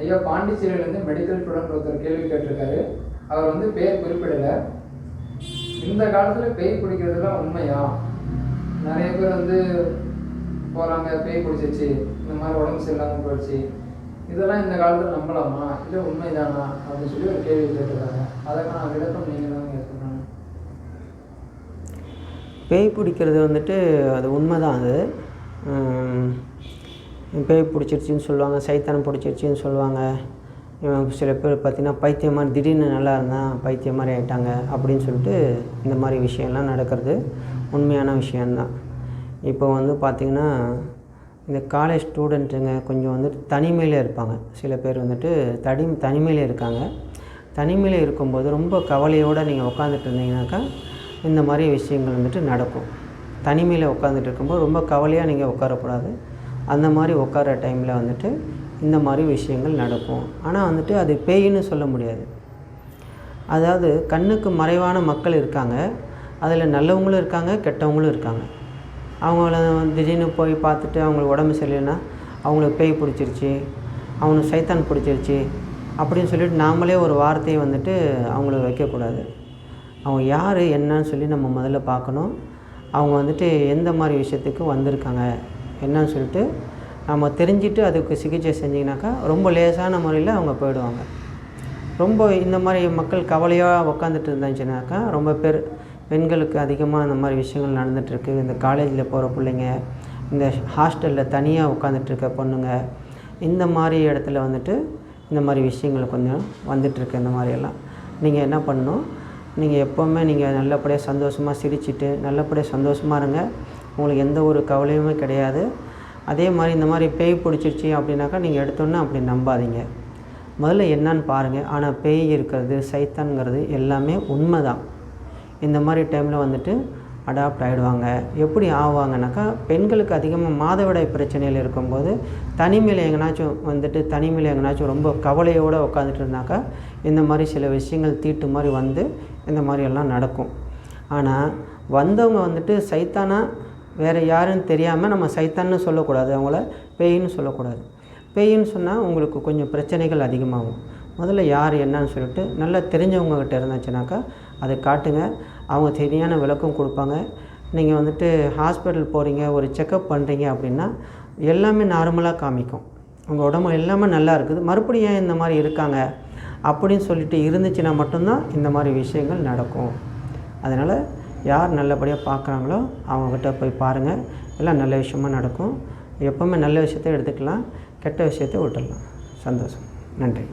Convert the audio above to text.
ஐயா பாண்டிச்சேரியிலேருந்து medical student ஒருத்தர் கேள்வி கேட்டிருக்காரு. அவர் வந்து பேர் குறிப்பிடலை. இந்த காலத்தில் பேய் பிடிக்கிறதுலாம் உண்மையா? நிறைய பேர் வந்து போகிறாங்க பேய் பிடிச்சிச்சு இந்த மாதிரி உடம்பு சரியில்லாமல் போயிடுச்சு. இதெல்லாம் இந்த காலத்தில் நம்பலாமா? இல்லை உண்மைதானா? அப்படின்னு சொல்லி ஒரு கேள்வி கேட்டிருக்காங்க. அதற்கான விளக்கம் நீங்கள் தான் கேட்கணும். பேய் பிடிக்கிறது வந்துட்டு அது உண்மை தான் அது பேய் பிடிச்சிருச்சின்னு சொல்லுவாங்க சைத்தானம் பிடிச்சிருச்சின்னு சொல்லுவாங்க. இவன் சில பேர் பார்த்தீங்கன்னா பைத்தியம் மாதிரி திடீர்னு நல்லா இருந்தான் பைத்தியம் மாதிரி ஆயிட்டாங்க அப்படின்னு சொல்லிட்டு இந்த மாதிரி விஷயம்லாம் நடக்கிறது உண்மையான விஷயந்தான் இப்போ வந்து பார்த்திங்கன்னா இந்த காலேஜ் ஸ்டூடெண்ட்டுங்க கொஞ்சம் வந்துட்டு தனிமையில் இருப்பாங்க. சில பேர் வந்துட்டு தனி தனிமையில் இருக்காங்க. தனிமையில் இருக்கும்போது ரொம்ப கவலையோடு நீங்கள் உட்காந்துட்டு இருந்தீங்கன்னாக்கா இந்த மாதிரி விஷயங்கள் வந்துட்டு நடக்கும். தனிமையில் உட்காந்துட்டு இருக்கும்போது ரொம்ப கவலையாக நீங்கள் உட்காரக்கூடாது. அந்த மாதிரி உட்கார டைமில் வந்துட்டு இந்த மாதிரி விஷயங்கள் நடக்கும். ஆனால் வந்துட்டு அது பேயின்னு சொல்ல முடியாது. அதாவது கண்ணுக்கு மறைவான மக்கள் இருக்காங்க. அதில் நல்லவங்களும் இருக்காங்க கெட்டவங்களும் இருக்காங்க. அவங்கள திடீர்னு போய் பார்த்துட்டு அவங்களுக்கு உடம்பு சரியில்லைன்னா அவங்களுக்கு பேய் பிடிச்சிருச்சு அவனுக்கு சைத்தான் பிடிச்சிருச்சு அப்படின்னு சொல்லிட்டு நாமளே ஒரு வார்த்தையை வந்துட்டு அவங்களுக்கு வைக்கக்கூடாது. அவங்க யார் என்னன்னு சொல்லி நம்ம முதல்ல பார்க்கணும். அவங்க வந்துட்டு எந்த மாதிரி விஷயத்துக்கு வந்திருக்காங்க. என்னன்னு சொல்லிட்டு நம்ம தெரிஞ்சுட்டு அதுக்கு சிகிச்சை செஞ்சிங்கனாக்கா ரொம்ப லேசான முறையில் அவங்க போயிடுவாங்க. ரொம்ப இந்த மாதிரி மக்கள் கவலையாக உட்காந்துட்டு இருந்துச்சுனாக்கா ரொம்ப பேர் பெண்களுக்கு அதிகமாக இந்த மாதிரி விஷயங்கள் நடந்துகிட்ருக்கு இந்த காலேஜில் போகிற பிள்ளைங்க இந்த ஹாஸ்டலில் தனியாக உட்காந்துட்ருக்க பொண்ணுங்க இந்த மாதிரி இடத்துல வந்துட்டு இந்த மாதிரி விஷயங்கள் கொஞ்சம் வந்துட்டுருக்கு இந்த மாதிரியெல்லாம் நீங்கள் என்ன பண்ணணும்? நீங்கள் எப்போவுமே நீங்கள் நல்லபடியாக சந்தோஷமாக சிரிச்சிட்டு நல்லபடியாக சந்தோஷமாக இருங்க. உங்களுக்கு எந்த ஒரு கவலையுமே கிடையாது. அதே மாதிரி இந்த மாதிரி பேய் பிடிச்சிருச்சு அப்படின்னாக்கா நீங்கள் எடுத்தோன்னே அப்படி நம்பாதீங்க. முதல்ல என்னன்னு பாருங்கள் ஆனால் பேய் இருக்கிறது சைத்தான்ங்கிறது எல்லாமே உண்மை தான் இந்த மாதிரி டைமில் வந்துட்டு அடாப்ட் ஆகிடுவாங்க எப்படி ஆவாங்கனாக்கா பெண்களுக்கு அதிகமாக மாதவிடாய் பிரச்சனையில் இருக்கும்போது தனிமையில் எங்கனாச்சும் வந்துட்டு தனிமையில் எங்கேனாச்சும் ரொம்ப கவலையோடு உட்காந்துட்டு இருந்தாக்கா இந்த மாதிரி சில விஷயங்கள் தீட்டு மாதிரி வந்து இந்த மாதிரி எல்லாம் நடக்கும். ஆனால் வந்தவங்க வந்துட்டு சைத்தானா வேறு யாருன்னு தெரியாமல் நம்ம சைத்தான்னு சொல்லக்கூடாது. அவங்கள பேயின்னு சொல்லக்கூடாது. பேயின்னு சொன்னால் உங்களுக்கு கொஞ்சம் பிரச்சனைகள் அதிகமாகும். முதல்ல யார் என்னன்னு சொல்லிட்டு நல்லா தெரிஞ்சவங்கக்கிட்ட இருந்துச்சுனாக்கா அதை காட்டுங்க. அவங்க சரியான விளக்கம் கொடுப்பாங்க. நீங்கள் வந்துட்டு ஹாஸ்பிட்டல் போகிறீங்க ஒரு செக்கப் பண்ணுறீங்க அப்படின்னா எல்லாமே நார்மலாக காமிக்கும். உங்கள் உடம்பு எல்லாமே நல்லா இருக்குது. மறுபடியும் ஏன் இந்த மாதிரி இருக்காங்க அப்படின்னு சொல்லிட்டு இருந்துச்சுன்னா மட்டும்தான் இந்த மாதிரி விஷயங்கள் நடக்கும். அதனால் யார் நல்லபடியாக பார்க்குறாங்களோ அவங்கக்கிட்ட போய் பாருங்கள் எல்லாம் நல்ல விஷயமா நடக்கும். எப்போவுமே நல்ல விஷயத்தை எடுத்துக்கலாம் கெட்ட விஷயத்தை விட்டுடலாம். சந்தோஷம். நன்றி.